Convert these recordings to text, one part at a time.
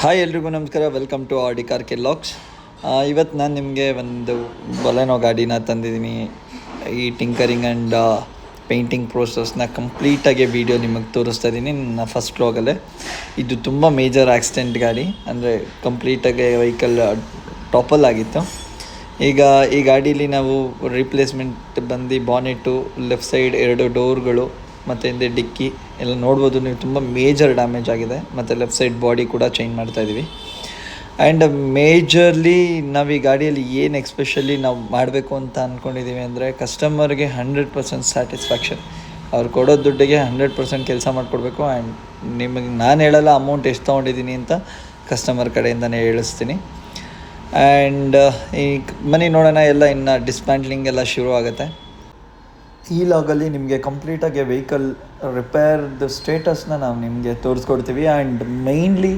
Hi ಎಲ್ರಿಗೂ ನಮಸ್ಕಾರ. Welcome to Audi car K locks ಇವತ್ತು ನಾನು ನಿಮಗೆ ಒಂದು ಬಲೆನೋ ಗಾಡಿನ ತಂದಿದ್ದೀನಿ. ಈ ಟಿಂಕರಿಂಗ್ ಆ್ಯಂಡ್ ಪೇಂಟಿಂಗ್ ಪ್ರೋಸೆಸ್ನ ಕಂಪ್ಲೀಟಾಗಿ ವಿಡಿಯೋ ನಿಮಗೆ ತೋರಿಸ್ತಾ ಇದ್ದೀನಿ ನನ್ನ ಫಸ್ಟ್ ವ್ಲಾಗಲ್ಲೇ ಇದು ತುಂಬ ಮೇಜರ್ ಆಕ್ಸಿಡೆಂಟ್ ಗಾಡಿ. ಅಂದರೆ ಕಂಪ್ಲೀಟಾಗಿ ವೆಹಿಕಲ್ ಟಾಪಲ್ ಆಗಿತ್ತು. ಈಗ ಈ ಗಾಡೀಲಿ ನಾವು ರಿಪ್ಲೇಸ್ಮೆಂಟ್ ಬಂದು ಬಾನೆಟು ಲೆಫ್ಟ್ ಸೈಡ್ ಎರಡು ಡೋರ್ಗಳು ಮತ್ತು ಹಿಂದೆ ಡಿಕ್ಕಿ ಎಲ್ಲ ನೋಡ್ಬೋದು, ನೀವು ತುಂಬ ಮೇಜರ್ ಡ್ಯಾಮೇಜ್ ಆಗಿದೆ. ಮತ್ತು ಲೆಫ್ಟ್ ಸೈಡ್ ಬಾಡಿ ಕೂಡ ಚೇಂಜ್ ಮಾಡ್ತಾ ಇದ್ದೀವಿ ಆ್ಯಂಡ್ ಮೇಜರ್ಲಿ ನಾವು ಈ ಗಾಡಿಯಲ್ಲಿ ಏನು ಎಕ್ಸ್ಪೆಷಲಿ ನಾವು ಮಾಡಬೇಕು ಅಂತ ಅಂದ್ಕೊಂಡಿದ್ದೀವಿ ಅಂದರೆ ಕಸ್ಟಮರ್ಗೆ ಹಂಡ್ರೆಡ್ ಪರ್ಸೆಂಟ್ ಸ್ಯಾಟಿಸ್ಫ್ಯಾಕ್ಷನ್ ಅವ್ರು ಕೊಡೋ ದುಡ್ಡಿಗೆ ಹಂಡ್ರೆಡ್ ಪರ್ಸೆಂಟ್ ಕೆಲಸ ಮಾಡಿಕೊಡ್ಬೇಕು. ಆ್ಯಂಡ್ ನಿಮಗೆ ನಾನು ಹೇಳಲ್ಲ ಅಮೌಂಟ್ ಎಷ್ಟು ತೊಗೊಂಡಿದ್ದೀನಿ ಅಂತ ಕಸ್ಟಮರ್ ಕಡೆಯಿಂದನೇ ಹೇಳಿಸ್ತೀನಿ. ಆ್ಯಂಡ್ ಈ ಮನೆ ನೋಡೋಣ, ಎಲ್ಲ ಇನ್ನು ಡಿಸ್ಮ್ಯಾಂಟ್ಲಿಂಗ್ ಎಲ್ಲ ಶುರು ಆಗುತ್ತೆ ಈ ಲಾಗಲ್ಲಿ ನಿಮಗೆ ಕಂಪ್ಲೀಟಾಗಿ ವೆಹಿಕಲ್ ರಿಪೇರ್ದು ಸ್ಟೇಟಸ್ನ ನಾವು ನಿಮಗೆ ತೋರಿಸ್ಕೊಡ್ತೀವಿ. ಆ್ಯಂಡ್ ಮೇಯ್ನ್ಲಿ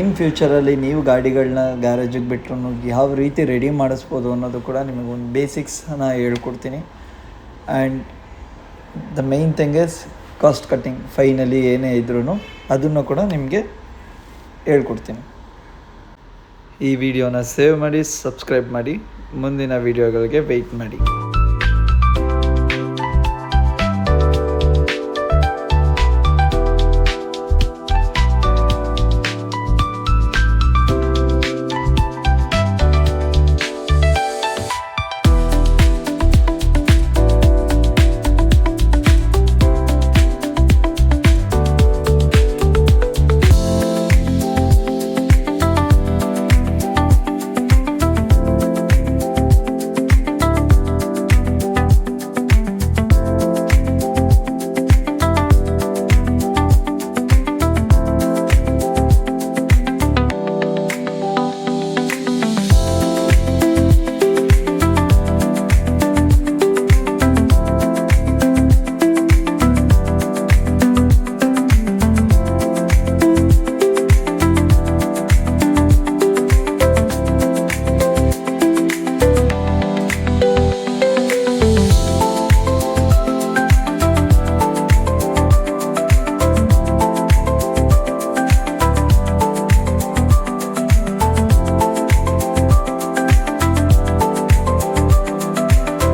ಇನ್ ಫ್ಯೂಚರಲ್ಲಿ ನೀವು ಗಾಡಿಗಳನ್ನ ಗ್ಯಾರೇಜಿಗೆ ಬಿಟ್ಟರು ಯಾವ ರೀತಿ ರೆಡಿ ಮಾಡಿಸ್ಬೋದು ಅನ್ನೋದು ಕೂಡ ನಿಮಗೆ ಒಂದು ಬೇಸಿಕ್ಸನ್ನ ಹೇಳ್ಕೊಡ್ತೀನಿ. And the main thing is cost cutting finally ಏನೇ ಇದ್ರೂ ಅದನ್ನು ಕೂಡ ನಿಮಗೆ ಹೇಳ್ಕೊಡ್ತೀನಿ. ಈ ವಿಡಿಯೋನ ಸೇವ್ ಮಾಡಿ ಸಬ್ಸ್ಕ್ರೈಬ್ ಮಾಡಿ, ಮುಂದಿನ ವಿಡಿಯೋಗಳಿಗೆ ವೆಯ್ಟ್ ಮಾಡಿ.